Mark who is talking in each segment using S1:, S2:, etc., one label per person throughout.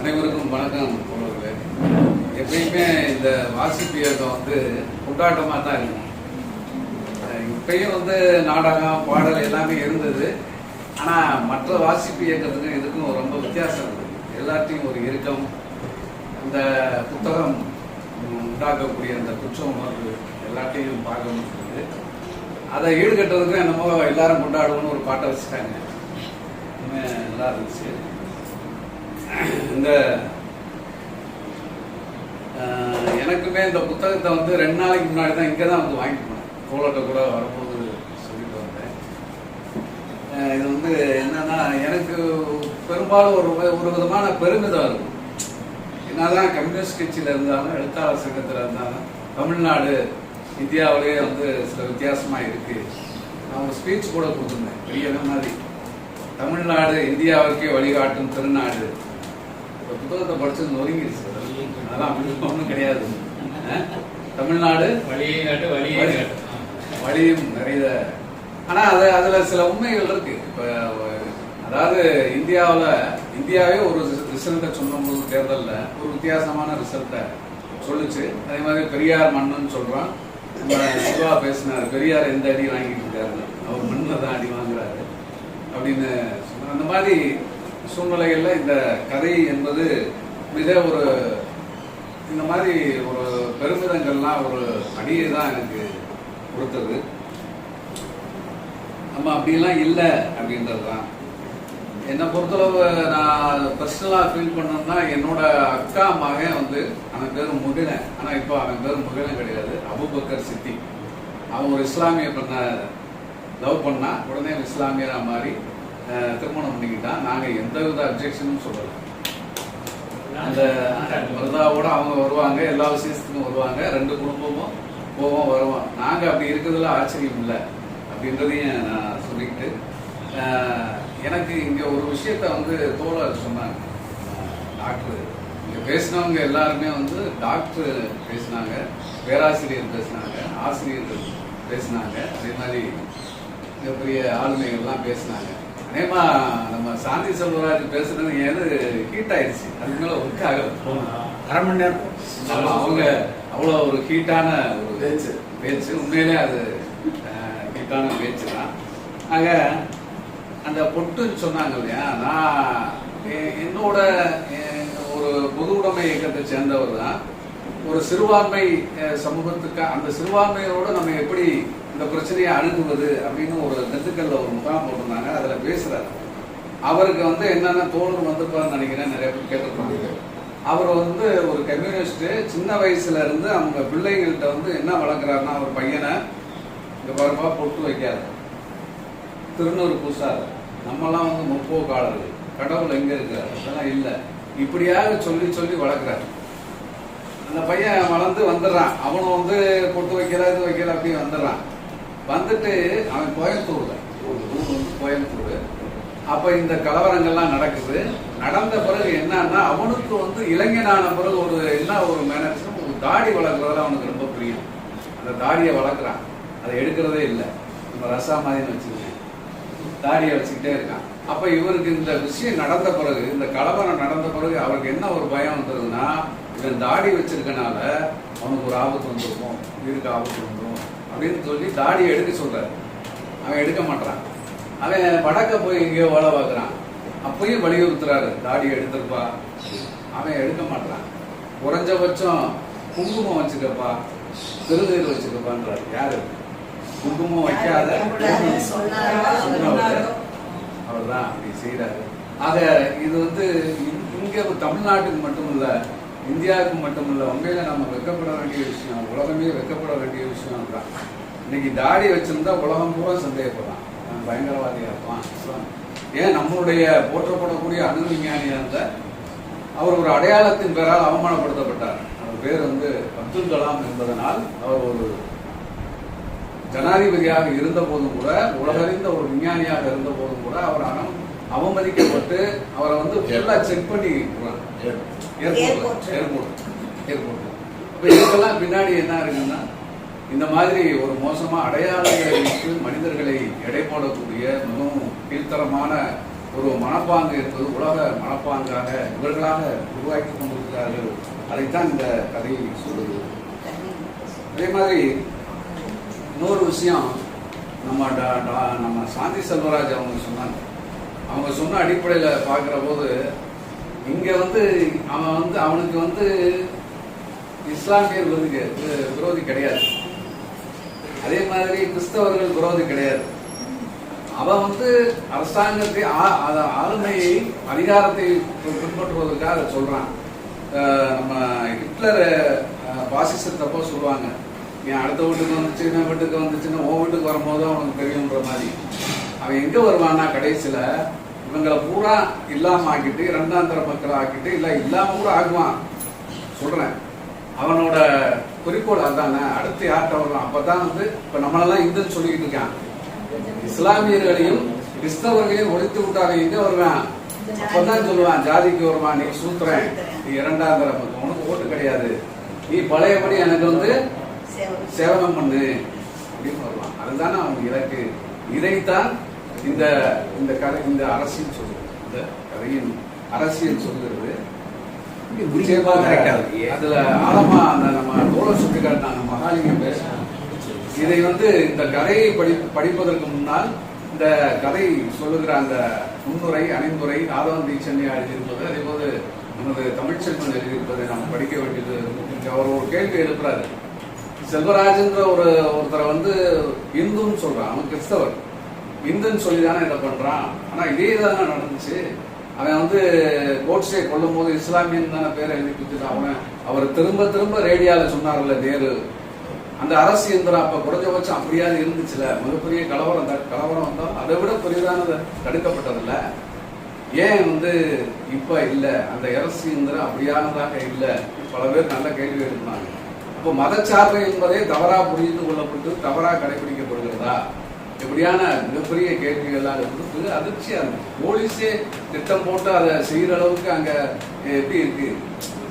S1: அனைவருக்கும் வணக்கம் தோழர்களே எப்பயுமே இந்த வாசிப்பு இயக்கம் வந்து கொண்டாட்டமாக தான் இருக்கும். இப்பயும் வந்து நாடகம் பாடல் எல்லாமே இருந்தது. ஆனால் மற்ற வாசிப்பு இயக்கத்துக்கும் இதுக்கும் ரொம்ப வித்தியாசம் இருக்குது எல்லாத்தையும் ஒரு இறுக்கம் இந்த புத்தகம் உண்டாக்கக்கூடிய அந்த குற்ற உணர்வு எல்லாத்தையும் பார்க்க முடியுது அதை ஈடுகட்டுறதுக்கும் என்னமோ எல்லாரும் கொண்டாடுவோம்னு ஒரு பாட்டை வச்சுட்டாங்க. நல்லா இருந்துச்சு. இந்த எனக்குமே இந்த புத்தகத்தை வந்து ரெண்டு நாளைக்கு முன்னாடி தான் இங்கே தான் வந்து வாங்கிட்டு போனேன் தோழட்ட கூட வரும்போது சொல்லிட்டு வந்தேன். இது வந்து என்னன்னா எனக்கு பெரும்பாலும் ஒரு ஒரு விதமான பெருமிதம் இருக்கும் என்னதான் கம்யூனிஸ்ட் கட்சியில் இருந்தாலும் எழுத்தாளர் சங்கத்தில் இருந்தாலும் தமிழ்நாடு இந்தியாவிலேயே வந்து சில வித்தியாசமாக இருக்கு. நான் ஒரு ஸ்பீச் கூட கொடுத்துருந்தேன். பெரிய மாதிரி. தமிழ்நாடு இந்தியாவுக்கே வழிகாட்டும் திருநாடு. இந்த புத்தகத்தை படிச்சது நொறுங்கிருச்சு. அதெல்லாம் அப்படி ஒன்றும் கிடையாது? தமிழ்நாடு
S2: வழியை காட்டு வழியை
S1: வழியும் நிறைய. ஆனா அது அதுல சில உண்மைகள் இருக்கு. இப்ப அதாவது இந்தியாவுல இந்தியாவே ஒரு ரிசல்ட்டை சொன்னபோது தேர்தல்ல ஒரு வித்தியாசமான ரிசல்ட்டை சொல்லுச்சு. அதே மாதிரி பெரியார் மண்ணுன்னு நம்ம சிவா பேசினார் பெரியார் எந்த அடி வாங்கிட்டு இருக்காரு? அவர் மண்ணில் தான் அடி வாங்குறாரு அப்படின்னு சொன்னார். அந்த மாதிரி சூழ்நிலைகளில் இந்த கதை என்பது மிக ஒரு இந்த மாதிரி ஒரு பெருமிதங்கள்லாம் ஒரு அடியை தான் எனக்கு கொடுத்தது. நம்ம அப்படிலாம் இல்லை அப்படின்றது தான். என்னை பொறுத்தளவு நான் பர்சனலாக ஃபீல் பண்ணோம்னா என்னோட அக்கா மகன் வந்து அவன் பேர் முகிலன். ஆனால் இப்போ அவன் பேர் முகிலன் கிடையாது. அபுபக்கர் சித்தி. அவன் ஒரு இஸ்லாமிய பண்ண லவ் பண்ணா உடனே இஸ்லாமியராக மாறி திருமணம் பண்ணிக்கிட்டான் நாங்கள் எந்த வித அப்ஜெக்ஷனும் சொல்லலை. அந்த மருதாவோட அவங்க வருவாங்க எல்லா விசேஷத்துக்கும் வருவாங்க ரெண்டு குடும்பமும் போவோம் வருவோம். நாங்கள் அப்படி இருக்கிறதுல ஆச்சரியம் இல்லை அப்படின்றதையும் நான் சொல்லிக்கிட்டு எனக்கு இங்கே ஒரு விஷயத்த வந்து தோழர் சொன்னாங்க. டாக்டர். இங்கே பேசினவங்க எல்லாருமே வந்து டாக்டர் பேசினாங்க பேராசிரியர் பேசினாங்க ஆசிரியர்கள் பேசினாங்க. அதே மாதிரி மிகப்பெரிய ஆளுமைகள்லாம் பேசினாங்க. அதேமா நம்ம சாந்தி செல்வராஜ் பேசுனது ஏது ஹீட் ஆயிடுச்சு. அதுக்கு மேல ஒர்க் ஆகல.
S2: அரை மணி நேரம்.
S1: அவங்க அவ்வளோ ஒரு ஹீட்டான ஒரு
S3: பேச்சு.
S1: பேச்சு. உண்மையிலே அது ஹீட்டான பேச்சு தான். ஆக அந்த பொட்டுன்னு சொன்னாங்க இல்லையா நான் என்னோட ஒரு பொது உடைமை இயக்கத்தை சேர்ந்தவர் தான். ஒரு சிறுபான்மை சமூகத்துக்கு அந்த சிறுபான்மையோட நம்ம எப்படி இந்த பிரச்சனையை அணுகுவது அப்படின்னு ஒரு திண்டுக்கல்ல ஒரு முகாம் போட்டிருந்தாங்க. அதுல பேசுறாரு. அவருக்கு வந்து என்னென்ன தோழர் வந்திருப்பாருன்னு நினைக்கிறேன். நிறைய பேர் கேட்டிருப்பாங்க. அவர் வந்து ஒரு கம்யூனிஸ்ட் சின்ன வயசுல இருந்து அவங்க பிள்ளைகள்கிட்ட வந்து என்ன வளர்க்குறாருன்னா அவர் பையனை இங்க பரப்பா பொட்டு வைக்காது. திருநூறு பூசார் நம்மலாம் வந்து முற்போக்காளர்கள். கடவுள் எங்க இருக்கிறார் அதெல்லாம் இல்லை. இப்படியாக சொல்லி சொல்லி வளர்க்குறாரு. அந்த பையன் வளர்ந்து வந்துடுறான். அவனும் வந்து பொட்டு வைக்கல இது வைக்கல அப்படி வந்துடுறான். வந்துட்டு அவன் கோயம்புத்தூர்ல. ஒரு ஊர் வந்து கோயம்புத்தூர். அப்ப இந்த கலவரங்கள்லாம் நடக்குது. நடந்த பிறகு என்னன்னா அவனுக்கு வந்து இளைஞனான பிறகு ஒரு என்ன ஒரு மேனேஜர் ஒரு தாடி வளர்க்குறதுல அவனுக்கு ரொம்ப பிரியம். அந்த தாடியை வளர்க்குறான். அதை எடுக்கிறதே இல்லை. நம்ம ரசா மாதிரின்னு வச்சுக்கோங்க. தாடியை வச்சுக்கிட்டே இருக்கான். அப்ப இவருக்கு இந்த விஷயம் நடந்த பிறகு இந்த கலவரம் நடந்த பிறகு அவருக்கு என்ன ஒரு பயம் வந்ததுன்னா இவன் தாடி வச்சிருக்கனால அவனுக்கு ஒரு ஆபத்து வந்துருக்கும். உயிருக்கு ஆபத்து வந்துடும் அப்படின்னு சொல்லி தாடியை எடுக்க சொல்றாரு. அவன் எடுக்க மாட்டான் அவன் வடக்க போய் எங்கேயோ வேலை பார்க்குறான். அப்பயும் வலியுறுத்துறாரு. தாடியை எடுத்திருப்பா. அவன் எடுக்க மாட்டான் குறைஞ்சபட்சம் குங்குமம் வச்சுக்கப்பா. திருநீர் வச்சுக்கப்பான்றாரு. யாரு? குங்குமம் வைக்காத அவர்தான். அப்படி செய்யறாரு ஆக இது வந்து இங்க தமிழ்நாட்டுக்கு மட்டும் இல்ல இந்தியாவுக்கு மட்டுமல்ல உண்மையில நம்ம வெக்கப்பட வேண்டிய விஷயம் உலகமே வெக்கப்பட வேண்டிய விஷயம் தான். இன்னைக்கு தாடி வச்சிருந்தா உலகம் பூரா சந்தேகப்படலாம் அவன் பயங்கரவாதியா இருப்பான். ஏன் நம்மளுடைய போற்றப்படக்கூடிய அணு விஞ்ஞானியா இருந்த அவர் ஒரு அடையாளத்தின் பெயரால் அவமானப்படுத்தப்பட்டார். அவர் பேர் வந்து அப்துல் கலாம் என்பதனால் அவர் ஒரு ஜனாதிபதியாக இருந்த போதும் கூட உலகறிந்த ஒரு விஞ்ஞானியாக இருந்த போதும் கூட அவர் அவமதிக்கப்பட்டு அவரை வந்து செக் பண்ணி ஏர்போர்ட். ஏர்போர்ட் ஏர்போர்ட் அப்ப இதுக்கெல்லாம் பின்னாடி என்ன இருக்குன்னா இந்த மாதிரி ஒரு மோசமா அடையாளங்களை வைத்து மனிதர்களை எடை போடக்கூடிய மிகவும் கீழ்த்தரமான ஒரு மனப்பாங்கு என்பது உலக மனப்பாங்காக இவர்களாக உருவாக்கி கொண்டிருக்கிறார்கள். அதைத்தான் இந்த கதை சொல்லுது. அதே மாதிரி இன்னொரு விஷயம் நம்ம நம்ம சாந்தி செல்வராஜ் அவங்க சொன்னாங்க. அவங்க சொன்ன அடிப்படையில் பார்க்குற போது இங்க வந்து அவன் வந்து அவனுக்கு வந்து இஸ்லாமியர் வந்து விரோதி. கிடையாது. அதே மாதிரி கிறிஸ்தவர்கள் விரோதி கிடையாது. அவன் வந்து அரசாங்கத்தை ஆ- ஆளுமையை அதிகாரத்தை பின்பற்றுவதற்காக அதை சொல்றான் நம்ம ஹிட்லர் அஹ், பாசிசத்தப்போ சொல்லுவாங்க. நீ அடுத்த வீட்டுக்கு வந்துச்சு என் வீட்டுக்கு வந்துச்சுன்னா உன் வீட்டுக்கு வரும்போது அவனுக்கு தெரியுன்ற மாதிரி. அவன் எங்க வருவான்னா கடைசியில இவங்களை பூரா இல்லாம ஆக்கிட்டு இரண்டாம் தர மக்கள் ஆக்கிட்டு இல்ல இல்லாம கூட ஆகுவான் சொல்றேன். அவனோட குறிக்கோள் அதானே? அடுத்து யார்கிட்ட வருவான் அப்பதான் வந்து இப்ப நம்மளெல்லாம் இந்துன்னு சொல்லிக்கிட்டு இருக்கான். இஸ்லாமியர்களையும் கிறிஸ்தவர்களையும் ஒழித்து விட்டாங்க எங்க வருவான்? அப்பதான் சொல்லுவான் ஜாதிக்கு வருவான் நீ சூத்திரன். நீ இரண்டாம் தர மக்கள். உனக்கு ஓட்டு கிடையாது. நீ பழையபடி எனக்கு வந்து சேவகம் பண்ணு. அப்படின்னு வருவான். அதுதானே அவன் இலக்கு. இதைத்தான் இந்த இந்த கதை இந்த அரசியல் சொல்லுது இந்த கதையின் அரசியல் சொல்லுகிறது அதுல ஆழமா அந்த நம்ம தோழர் சுட்டி காட்டினாங்க மகாலிங்கம் பேசினாங்க இதை வந்து இந்த கதையை படி படிப்பதற்கு முன்னால் இந்த கதை சொல்லுகிற அந்த முன்னுரை அணிந்துரை ஆதவன் தீட்சண்யா எழுதியிருப்பது அதே போது நமது தமிழ்ச்செல்வன் எழுதியிருப்பதை நாம் படிக்க வேண்டியது. அவர் ஒரு கேள்வி எழுப்புறாரு. செல்வராஜ்ன்ற ஒரு ஒருத்தரை வந்து இந்துன்னு சொல்றான் அவன் கிறிஸ்தவர். இந்துன்னு சொல்லி தானே இதை பண்றான். ஆனா இதே தானே நடந்துச்சு. அவன் வந்து கோட்ஸே கொல்லும் போது இஸ்லாமியன் தானே பேரை எழுதி கொடுத்துட்டு அவன் அவர் திரும்ப திரும்ப ரேடியோல சொன்னார்ல நேரு. அந்த அரசு இயந்திரம் அப்ப குறைஞ்சபட்சம் அப்படியாவது இருந்துச்சுல. மிகப்பெரிய கலவரம் கலவரம் வந்தோம் அதை விட பெரிதானது தடுக்கப்பட்டதில்ல. ஏன் வந்து இப்ப இல்ல? அந்த அரசு இயந்திரம் அப்படியானதாக இல்ல? பல பேர் நல்ல கேள்வி எழுப்பினாங்க. அப்போ மதச்சார்பு என்பதே தவறா புரிந்து கொள்ளப்பட்டு தவறா கடைபிடிக்கப்படுகிறதா? இப்படியான மிகப்பெரிய கேள்விகள்லாம் கொடுத்து அதிர்ச்சியா இருக்கு போலீஸே திட்டம் போட்டு அதை செய்யற அளவுக்கு அங்க எப்படி இருக்கு?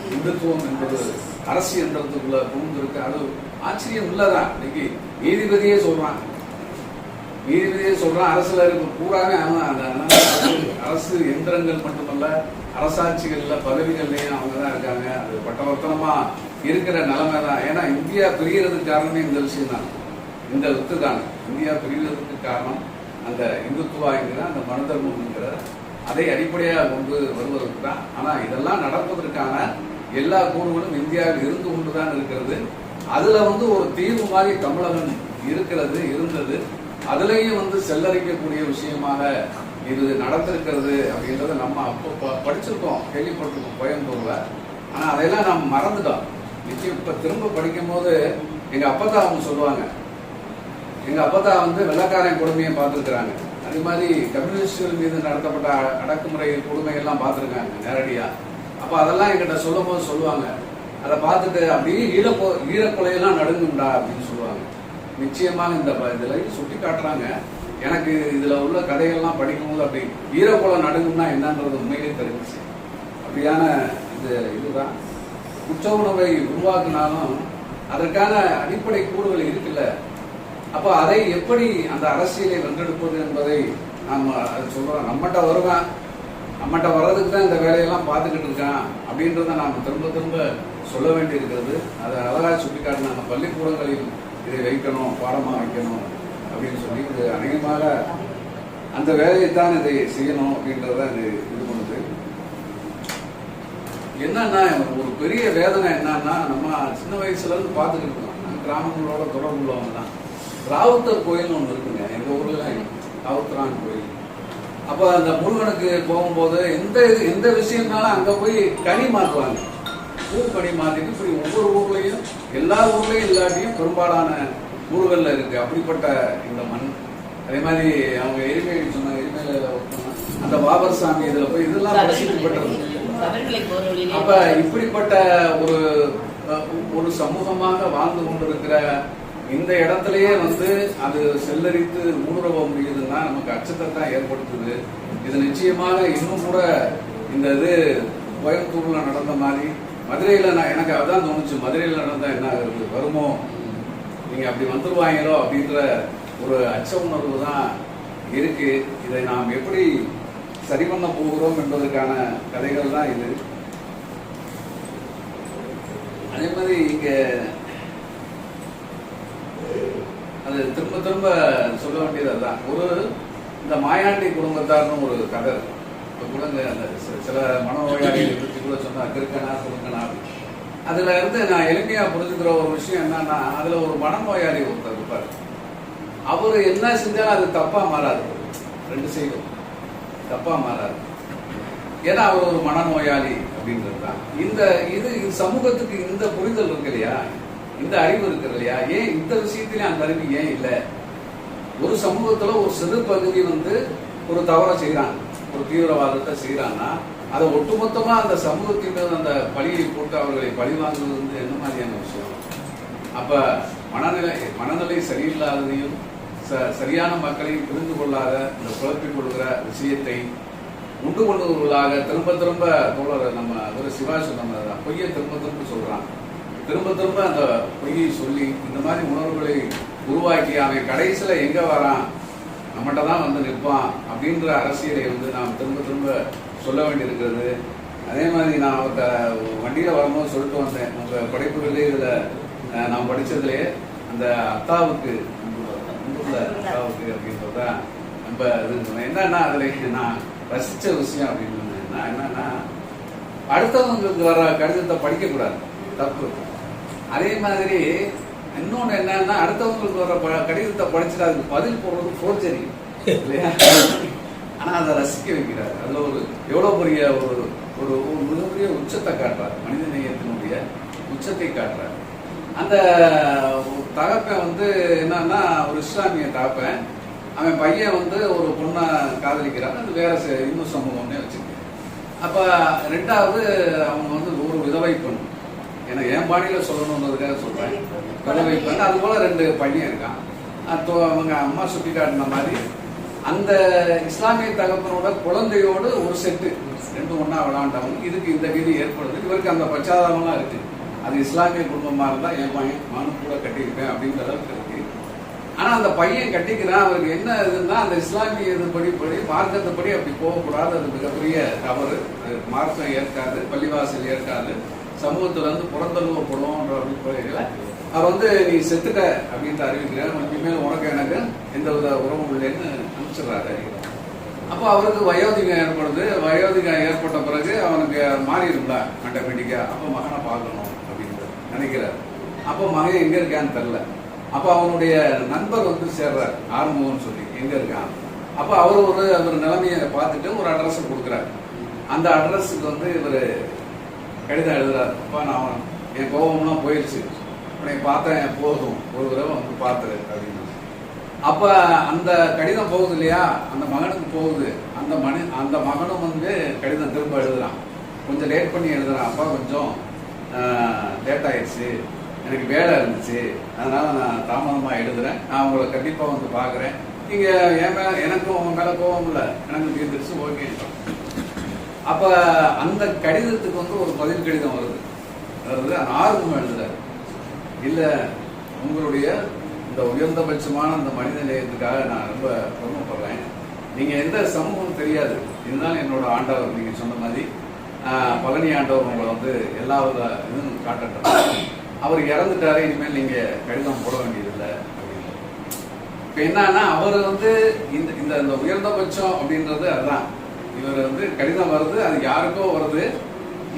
S1: இந்துத்துவம் என்பது அரசு எந்திரத்துக்குள்ள புகுந்திருக்கு. அது ஆச்சரியம் உள்ளதான். இன்னைக்கு நீதிபதியே சொல்றான். நீதிபதியே சொல்றான். அரசுல இருக்க பூராவே அவன் அந்த அரசு- அரசு எந்திரங்கள் மட்டுமல்ல அரசாட்சிகள்ல பதவிகள்லயும் அவங்க தான் இருக்காங்க. அது பட்டவர்த்தனமா இருக்கிற நிலைமை தான் ஏன்னா இந்தியா பிரியறதுக்கு காரணமே இந்த விஷயம் தான் இந்த ஒத்து தானே இந்தியா பிரிவதற்கு காரணம் அந்த இந்துத்துவா என்கிற அந்த மனு தர்மம்ங்கிற அதை அடிப்படையாக கொண்டு வருவதற்கு தான். ஆனால் இதெல்லாம் நடப்பதற்கான எல்லா கூறுகளும் இந்தியாவில் இருந்து கொண்டு தான் இருக்கிறது. அதில் வந்து ஒரு தீர்வு மாதிரி தமிழகம் இருக்கிறது இருந்தது. அதுலேயும் வந்து செல்லரிக்கக்கூடிய விஷயமாக இது நடந்திருக்கிறது அப்படின்றத நம்ம அப்போ படிச்சிருக்கோம் கேள்விப்பட்டிருக்கோம் கோயம்புத்தூர்ல. ஆனால் அதையெல்லாம் நாம் மறந்துட்டோம். நிச்சயம் இப்போ திரும்ப படிக்கும் போது எங்கள் அப்பா அவங்க சொல்லுவாங்க எங்க அப்பத்தா வந்து வெள்ளக்காரன் கொடுமையை பார்த்துருக்குறாங்க. அதே மாதிரி கம்யூனிஸ்டுகள் மீது நடத்தப்பட்ட அடக்குமுறை கொடுமை எல்லாம் பார்த்துருக்காங்க நேரடியா. அப்ப அதெல்லாம் எங்கிட்ட சொல்லும் போது சொல்லுவாங்க. அதை பார்த்துட்டு அப்படியே ஈழப்போ ஈழக்கொலையெல்லாம் நடுங்கும்டா அப்படின்னு சொல்லுவாங்க. நிச்சயமாக இந்த ப- சுட்டி காட்டுறாங்க. எனக்கு இதில் உள்ள கதைகள்லாம் படிக்கும்போது அப்படி ஈரக்கொலை நடுங்கும்னா என்னன்றது உண்மையிலே தெரிஞ்சுச்சு. அப்படியான இது இதுதான். குற்ற உணவை உருவாக்குனாலும் அதற்கான அடிப்படை கூறுகள் இருக்குல்ல. அப்போ அதை எப்படி அந்த அரசியலை வென்றெடுப்பது என்பதை நாம் அது நம்மகிட்ட வருவேன். நம்மகிட்ட வர்றதுக்கு தான் இந்த வேலையெல்லாம் பார்த்துக்கிட்டு இருக்கான் அப்படின்றத நாம் திரும்ப திரும்ப சொல்ல வேண்டியிருக்கிறது. அதை அழகா சுட்டிக்காட்டின அந்த பள்ளிக்கூடங்களில் இதை வைக்கணும் பாடமாக வைக்கணும் அப்படின்னு சொல்லி இது அநேகமாக அந்த வேலையை தான் இதை செய்யணும் அப்படின்றத இது இது பண்ணுது. என்னன்னா ஒரு பெரிய வேதனை என்னன்னா நம்ம சின்ன வயசுல இருந்து பார்த்துக்கிட்டு இருக்கோம் கிராமங்களோட தொடர்பு உள்ளவங்க தான். ராவுத்தர் கோயில்னு ஒன்று இருக்குங்க. எங்க ஊர்ல ராவுத்தரான் கோயில். அப்ப அந்த முருகனுக்கு போகும்போது எந்த இது எந்த விஷயம்னாலும் அங்க போய் கனி மாத்துவாங்க பூ கனி மாத்திட்டு இப்படி ஒவ்வொரு ஊர்லயும் எல்லா ஊர்லயும் இல்லாட்டியும் பெரும்பாலான ஊர்கள்ல இருக்கு. அப்படிப்பட்ட இந்த மண். அதே மாதிரி அவங்க எரிமையை சொன்னாங்க எரிமையில அந்த பாபர் சாமி இதுல போய் இதெல்லாம்
S3: வழியிலே
S1: அப்ப இப்படிப்பட்ட ஒரு ஒரு சமூகமாக வாழ்ந்து கொண்டிருக்கிற இந்த இடத்துலயே வந்து அது செல்லரித்து ஊடுருவ முடியுதுன்னா நமக்கு அச்சத்தை தான் ஏற்படுத்துது. இது நிச்சயமாக இன்னும் கூட இந்த இது கோயம்புத்தூர்ல நடந்த மாதிரி மதுரையில நான் எனக்கு அதான் தோணுச்சு. மதுரையில நடந்தா என்ன ஆகுது வருமோ? நீங்க அப்படி வந்துருவாங்களோ அப்படின்ற ஒரு அச்ச உணர்வு தான் இருக்கு. இதை நாம் எப்படி சரி பண்ண போகிறோம் என்பதற்கான கதைகள் தான் இது. அதே மாதிரி இங்கே அது திரும்ப திரும்ப சொல்ல வேண்டியது அதுதான். ஒரு இந்த மாயாண்டி குடும்பத்தார்னு ஒரு கதை இப்போ இப்ப கூட அந்த சில மனநோயாளிகளை பற்றி கூட சொன்னால் கிருக்கனா குறுக்கனா அதில் இருந்து நான் எளிமையாக புரிஞ்சுக்கிற ஒரு விஷயம் என்னன்னா அதில் ஒரு மனநோயாளி ஒருத்தர் இருப்பார். அவர் என்ன செஞ்சாலும் அது தப்பாக மாறாது. ரெண்டு சைடும். தப்பாக மாறாது. ஏன்னா அவர் ஒரு மனநோயாளி அப்படின்றது தான். இந்த இது இது சமூகத்துக்கு இந்த புரிதல் இருக்கு இல்லையா? இந்த அறிவு இருக்கு இல்லையா? ஏன் இந்த விஷயத்திலே அந்த அறிவு ஏன் இல்லை? ஒரு சமூகத்துல ஒரு சிறு பகுதி வந்து ஒரு தவறை செய்யறாங்க ஒரு தீவிரவாதத்தை செய்யறாங்கன்னா அதை ஒட்டுமொத்தமா அந்த சமூகத்தின் மீது அந்த பழியை போட்டு அவர்களை பழி வாங்குவது வந்து என்ன மாதிரியான விஷயம்? அப்ப மனநிலை மனநிலை சரியில்லாததையும் ச- சரியான மக்களையும் புரிந்து கொள்ளாத இந்த குழப்பிக் கொள்கிற விஷயத்தை உண்டு கொள்வர்களாக திரும்ப திரும்ப தோழர் நம்ம ஒரு சிவா சொன்ன பொய்யை திரும்ப திரும்ப சொல்றான் திரும்ப திரும்ப அந்த பொய்யை சொல்லி இந்த மாதிரி உணர்வுகளை உருவாக்கி அவன் கடைசியில எங்க வரான்? நம்மகிட்ட தான் வந்து நிற்பான் அப்படின்ற அரசியலை வந்து நாம் திரும்ப திரும்ப சொல்ல வேண்டியிருக்கிறது. அதே மாதிரி நான் அவர்கிட்ட வண்டியில வரும்போது சொல்லிட்டு வந்தேன். உங்க படைப்புகளே இதில் நான் படித்ததுலேயே அந்த அத்தாவுக்கு அன்புள்ள அத்தாவுக்கு அப்படின்றத நம்ம இது சொன்னேன். என்னன்னா அதில் நான் ரசிச்ச விஷயம் அப்படின்னு நான் என்னன்னா அடுத்தவங்களுக்கு வர கடிதத்தை படிக்கக்கூடாது. தப்பு. அதே மாதிரி இன்னொன்னு என்னன்னா அடுத்தவங்களுக்கு வர ப- கடிதத்தை படிச்சுட்டு அதுக்கு பதில் போடுறது ஃபோர்ஜரி இல்லையா? ஆனா அதை ரசிக்க வைக்கிறார். அதுல ஒரு எவ்வளவு பெரிய ஒரு ஒரு மிகப்பெரிய உச்சத்தை காட்டுறார். மனித நேயத்தினுடைய உச்சத்தை காட்டுறார். அந்த தகப்பன் வந்து என்னன்னா ஒரு இஸ்லாமிய தகப்பன். அவன் பையன் வந்து ஒரு பொண்ணை காதலிக்கிறான். அது வேற இன்னும் சமூகம்னே வச்சுக்க அப்போ ரெண்டாவது அவங்க வந்து ஒரு விதவை பொண்ணு. எனக்கு என் பாணியில் சொல்லணுன்றதுக்காக சொல்கிறேன் கதவை பெண் அது போல் ரெண்டு பையன் இருக்கான். தோ அவங்க அம்மா சுட்டி காட்டின மாதிரி. அந்த இஸ்லாமிய தகப்பனோட குழந்தையோடு ஒரு செட்டு ரெண்டு ஒன்றா விளாண்டவங்க இதுக்கு இந்த விதி ஏற்படுது. இவருக்கு அந்த பச்சாதாபம்லாம் இருக்குது அது இஸ்லாமிய குடும்பமாக இருந்தால் என் பையன் நானும் கூட கட்டியிருப்பேன் அப்படின்ற அளவுக்கு இருக்கு. ஆனால் அந்த பையன் கட்டிக்கிறான். அவருக்கு என்ன இதுன்னா அந்த இஸ்லாமிய இதுபடி படி மார்க்கத்துப்படி அப்படி போகக்கூடாது. அது மிகப்பெரிய தவறு. மார்க்கம் ஏற்காது பள்ளிவாசல் ஏற்காது. சமூகத்துல இருந்து புறந்தள்ளுவப்படுவோன்ற அடிப்படையில அவர் வந்து நீ செத்துட்ட அப்படின்ட்டு அறிவிக்கிறார் இனிமேல் உனக்கு எனக்கு எந்த வித உறவும் இல்லைன்னு அனுப்பிச்சிடுறாரு அறிவிக்கிறார் அப்போ அவருக்கு வயோதிகம் ஏற்படுது. வயோதிகம் ஏற்பட்ட பிறகு அவனுக்கு மாறிடும்ல ஆட்டோமேட்டிக்கா? அப்போ மகனை பார்க்கணும் அப்படின்னு நினைக்கிறார். அப்போ மகன் எங்க இருக்கான்னு தெரில அப்போ அவனுடைய நண்பர் வந்து சேர்றார். ஆறுமுகம்னு சொல்லி எங்க இருக்கான்? அப்போ அவர் ஒரு அவர் நிலைமையை பார்த்துட்டு ஒரு அட்ரஸ் கொடுக்குறாரு. அந்த அட்ரஸுக்கு வந்து இவர் கடிதம் எழுதுறாரு அப்பா நான் என் கோபம்லாம் போயிடுச்சு உன்னை பார்த்தேன் போதும். ஒரு தடவை வந்து பார்த்துரு அப்படின்னு. அப்போ அந்த கடிதம் போகுது இல்லையா? அந்த மகனுக்கு போகுது. அந்த மனு அந்த மகனும் வந்து கடிதம் திரும்ப எழுதுறான். கொஞ்சம் லேட் பண்ணி எழுதுறான். அப்பா கொஞ்சம் லேட் ஆயிடுச்சு. எனக்கு வேலை இருந்துச்சு. அதனால நான் தாமதமாக எழுதுறேன். நான் உங்களை கண்டிப்பாக வந்து பார்க்குறேன். நீங்கள் என் மேலே எனக்கும் உங்க மேலே கோவம் இல்லை. எனக்கு தீர்ந்துருச்சு. ஓகே. அப்ப அந்த கடிதத்துக்கு வந்து ஒரு பதில் கடிதம் வருது. அதாவது ஆர்வம் எழுதுறாரு. இல்ல உங்களுடைய இந்த உயர்ந்தபட்சமான அந்த மனித நேயத்துக்காக நான் ரொம்ப பெருமைப்படுறேன் நீங்க எந்த சமூகம் தெரியாது. இதுதான் என்னோட ஆண்டவர் நீங்க சொன்ன மாதிரி. பழனி ஆண்டவர் உங்களை வந்து எல்லா வித இதுவும் காட்டட்டும். அவர் இறந்துட்டாரு இனிமேல் நீங்க கடிதம் போட வேண்டியதில்லை அப்படின்னு இப்போ என்னன்னா அவர் வந்து இந்த இந்த இந்த உயர்ந்தபட்சம் அப்படின்றது அதுதான். இவர் வந்து கடிதம் வருது அது யாருக்கோ வருது.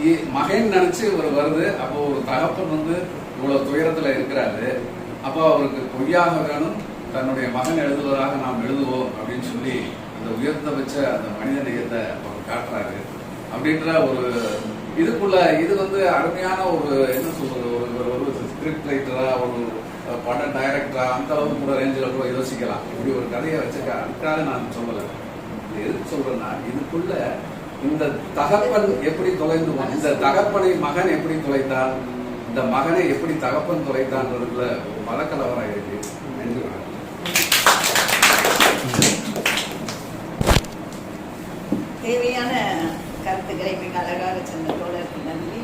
S1: இ- மகன் நினைச்சு இவர் வருது. அப்போ ஒரு தகப்பன் வந்து இவ்வளவு துயரத்துல இருக்கிறாரு. அப்போ அவருக்கு பொய்யாக வேணும் தன்னுடைய மகன் எழுதுவதாக நாம் எழுதுவோம் அப்படின்னு சொல்லி அந்த உயர்ந்தபட்ச அந்த மனித நேயத்தை அவர் காட்டுறாரு. அப்படின்ற ஒரு இதுக்குள்ள இது வந்து அருமையான ஒரு என்ன சொல்றது ஒரு ஒரு- ஒரு ஸ்கிரிப்ட் ரைட்டரா ஒரு பட டைரக்டரா அந்த அளவுக்கு கூட ரேஞ்சில் கூட யோசிக்கலாம். இப்படி ஒரு கதையை வச்சுக்க அதுக்காக நான் சொல்லலை. எதுக்கு சொல்றேன்னா இதுக்குள்ள இந்த தகப்பன் எப்படி தொலைந்து இந்த தகப்பனை மகன் எப்படி தொலைத்தான்? இந்த மகனை எப்படி தகப்பன் தொலைத்தான்றதுல ஒரு மதக்கலவரம் இருக்கு நன்றி
S3: தேவையான கருத்துக்களை மிக அழகாக சொன்ன தோழர்கள் நன்றி.